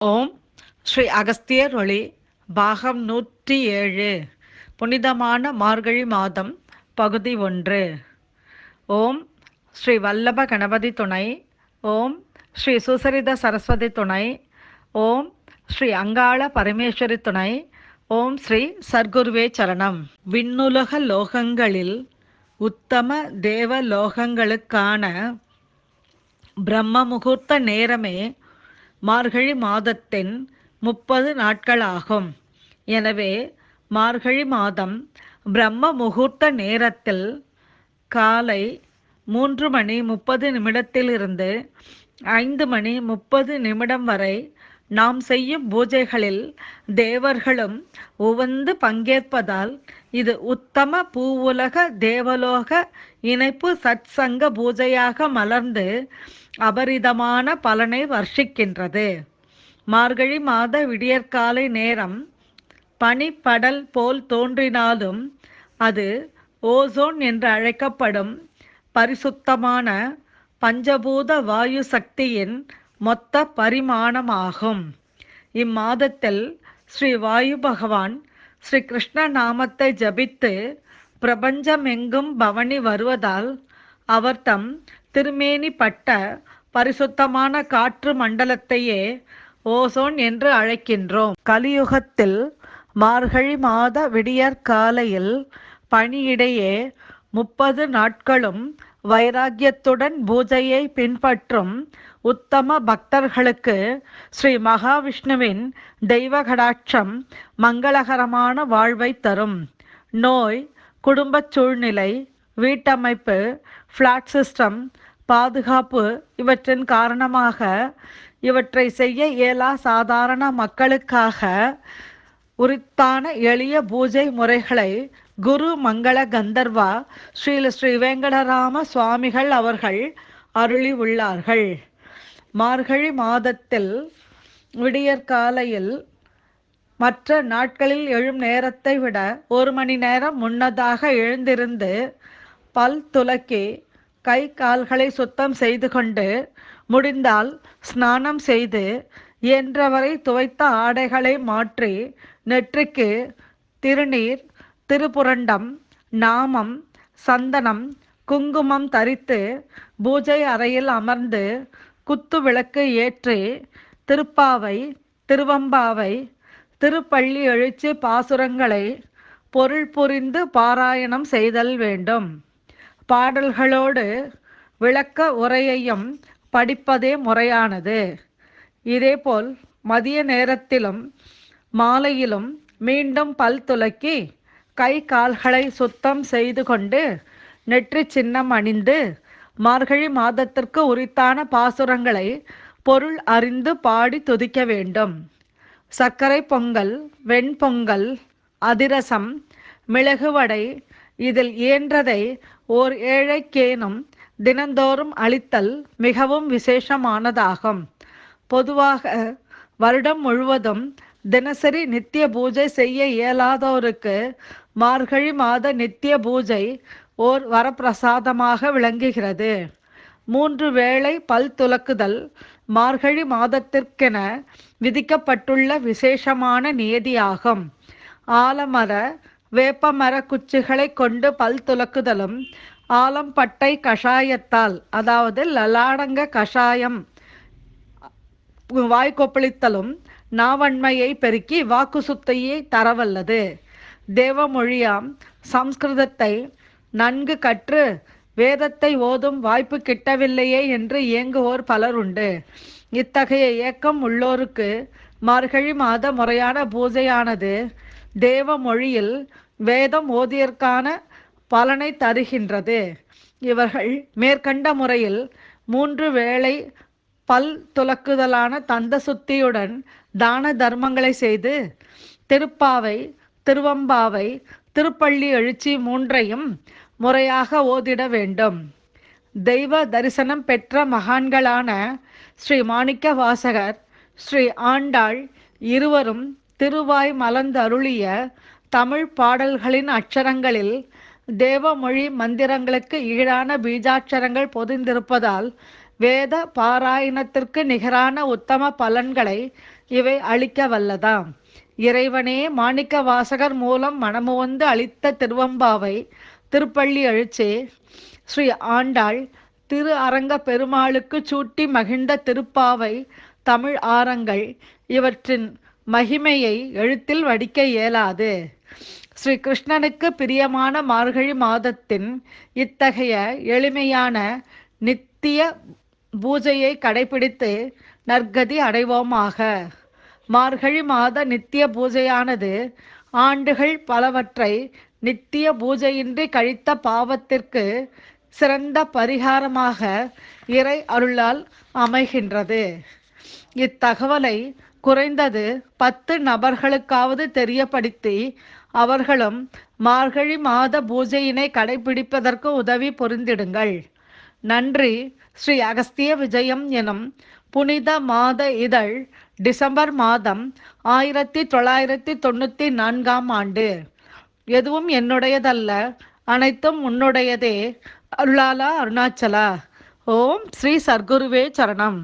ஓம் ஸ்ரீ அகஸ்தியர் ஒளி பாகம் நூற்றி ஏழு புனிதமான மார்கழி மாதம் பகுதி ஒன்று. ஓம் ஸ்ரீ வல்லப கணபதி துணை ஓம் ஸ்ரீ சுசரித சரஸ்வதி துணை ஓம் ஸ்ரீ அங்காள பரமேஸ்வரி துணை ஓம் ஸ்ரீ சர்க்குருவே சரணம். விண்ணுலக லோகங்களில் உத்தம தேவ லோகங்களுக்கான பிரம்ம முகூர்த்த நேரமே மார்கழி மாதத்தின் முப்பது நாட்களாகும். எனவே மார்கழி மாதம் பிரம்ம முகூர்த்த நேரத்தில் காலை மூன்று மணி முப்பது நிமிடத்திலிருந்து ஐந்து மணி முப்பது நிமிடம் வரை நாம் செய்யும் பூஜைகளில் தேவர்களும் உவந்து பங்கேற்பதால் இது உத்தம பூவுலக தேவலோக இணைப்பு சத்சங்க பூஜையாக மலர்ந்து அபரிதமான பலனை வர்ஷிக்கின்றது. மார்கழி மாத விடியற்காலை நேரம் பனிப்படல் போல் தோன்றினாலும் அது ஓசோன் என்று அழைக்கப்படும் பரிசுத்தமான பஞ்சபூத வாயு சக்தியின் மொத்த பரிமாணமாகும். இம்மாதத்தில் ஸ்ரீ வாயு பகவான் ஸ்ரீ கிருஷ்ண நாமத்தை ஜபித்து பிரபஞ்சமெங்கும் பவனி வருவதால் அவர் தம் திருமேனி பட்ட பரிசுத்தமான காற்று மண்டலத்தையே ஓசோன் என்று அழைக்கின்றோம். கலியுகத்தில் மார்கழி மாத விடியற் காலையில் பணியிடையே முப்பது நாட்களும் வைராக்கியத்துடன் பூஜையை பின்பற்றும் உத்தம பக்தர்களுக்கு ஸ்ரீ மகாவிஷ்ணுவின் தெய்வ கடாட்சம் மங்களகரமான வாழ்வை தரும். நோய் குடும்பச் சூழ்நிலை வீட்டமைப்பு ஃப்ளாட் சிஸ்டம் பாதுகாப்பு இவற்றின் காரணமாக இவற்றை செய்ய இயலா சாதாரண மக்களுக்காக உரித்தான எளிய பூஜை முறைகளை குரு மங்கள கந்தர்வா ஸ்ரீல ஸ்ரீ வேங்கடராம சுவாமிகள் அவர்கள் அருளி உள்ளார்கள். மார்கழி மாதத்தில் விடியற்காலையில் மற்ற நாட்களில் எழும் நேரத்தை விட ஒரு மணி நேரம் முன்னதாக எழுந்திருந்து பல் துலக்கி கை கால்களை சுத்தம் செய்து கொண்டு முடிந்தால் ஸ்நானம் செய்து இயன்றவரை துவைத்த ஆடைகளை மாற்றி நெற்றிக்கு திருநீர் திருப்புரண்டம் நாமம் சந்தனம் குங்குமம் தரித்து பூஜை அறையில் அமர்ந்து குத்து விளக்கு ஏற்றி திருப்பாவை திருவம்பாவை திருப்பள்ளி எழுச்சி பாசுரங்களை பொருள் புரிந்து பாராயணம் செய்தல் வேண்டும். பாடல்களோடு விளக்க உரையையும் படிப்பதே முறையானது. இதேபோல் மதிய நேரத்திலும் மாலையிலும் மீண்டும் பல் துலக்கி கை கால்களை சுத்தம் செய்து கொண்டு நெற்றி சின்னம் அணிந்து மார்கழி மாதத்திற்கு உரித்தான பாசுரங்களை பொருள் அறிந்து பாடி துதிக்க வேண்டும். சர்க்கரை பொங்கல் வெண்பொங்கல் அதிரசம் மிளகு வடை இதில் இயன்றதை ஓர் ஏழைக்கேனும் தினந்தோறும் அளித்தல் மிகவும் விசேஷமானதாகும். பொதுவாக வருடம் முழுவதும் தினசரி நித்திய பூஜை செய்ய இயலாதோருக்கு மார்கழி மாத நித்திய பூஜை ஓர் வரப்பிரசாதமாக விளங்குகிறது. மூன்று வேளை பல் துலக்குதல் மார்கழி மாதத்திற்கென விதிக்கப்பட்டுள்ள விசேஷமான நியதியாகும். ஆலமர வேப்பமர குச்சிகளை கொண்டு பல் துலக்குதலும் ஆலம்பட்டை கஷாயத்தால் அதாவது லலாடங்க கஷாயம் வாய் கொப்பளித்தலும் நாவன்மையை பெருக்கி வாக்கு சுத்தையை தரவல்லது. தேவமொழியாம் சம்ஸ்கிருதத்தை நன்கு கற்று வேதத்தை ஓதும் வாய்ப்பு கிட்டவில்லையே என்று இயங்குவோர் பலர் உண்டு. இத்தகைய ஏக்கம் உள்ளோருக்கு மார்கழி மாத முறையான பூஜையானது தேவ மொழியில் வேதம் ஓதியற்கான பலனை தருகின்றது. இவர்கள் மேற்கண்ட முறையில் மூன்று வேளை பல் துலக்குதலான தந்த சுத்தியுடன் தான தர்மங்களை செய்து திருப்பாவை திருவம்பாவை திருப்பள்ளி எழுச்சி மூன்றையும் முறையாக ஓதிட வேண்டும். தெய்வ தரிசனம் பெற்ற மகான்களான ஸ்ரீ மாணிக்க வாசகர் ஸ்ரீ ஆண்டாள் இருவரும் திருவாய் மலர்ந்தருளிய தமிழ் பாடல்களின் அச்சரங்களில் தேவமொழி மந்திரங்களுக்கு ஈடான பீஜாட்சரங்கள் பொதிந்திருப்பதால் வேத பாராயணத்திற்கு நிகரான உத்தம பலன்களை இவை அளிக்க வல்லதாம். இறைவனே மாணிக்க வாசகர் மூலம் மனமுவந்து அளித்த திருவம்பாவை திருப்பள்ளி எழுச்சே ஸ்ரீ ஆண்டாள் திரு அரங்க பெருமாளுக்கு சூட்டி மகிழ்ந்த திருப்பாவை தமிழ் ஆரங்கள் இவற்றின் மகிமையை எழுத்தில் வடிக்க இயலாது. ஸ்ரீ கிருஷ்ணனுக்கு பிரியமான மார்கழி மாதத்தின் இத்தகைய எளிமையான நித்திய பூஜையை கடைபிடித்து நற்கதி அடைவோமாக. மார்கழி மாத நித்திய பூஜையானது ஆண்டுகள் பலவற்றை நித்திய பூஜையின்றி கழித்த பாவத்திற்கு சிறந்த பரிகாரமாக இறை அருளால் அமைகின்றது. இத்தகவலை குறைந்தது பத்து நபர்களுக்காவது தெரியப்படுத்தி அவர்களும் மார்கழி மாத பூஜையினை கடைபிடிப்பதற்கு உதவி புரிந்திடுங்கள். நன்றி. ஸ்ரீ அகஸ்திய விஜயம் எனும் புனித மாத இதழ் டிசம்பர் மாதம் ஆயிரத்தி தொள்ளாயிரத்தி தொண்ணூற்றி நான்காம் ஆண்டு. எதுவும் என்னுடையதல்ல அனைத்தும் உன்னுடையதே. அருளாலா அருணாச்சலா. ஓம் ஸ்ரீ சர்க்குருவே சரணம்.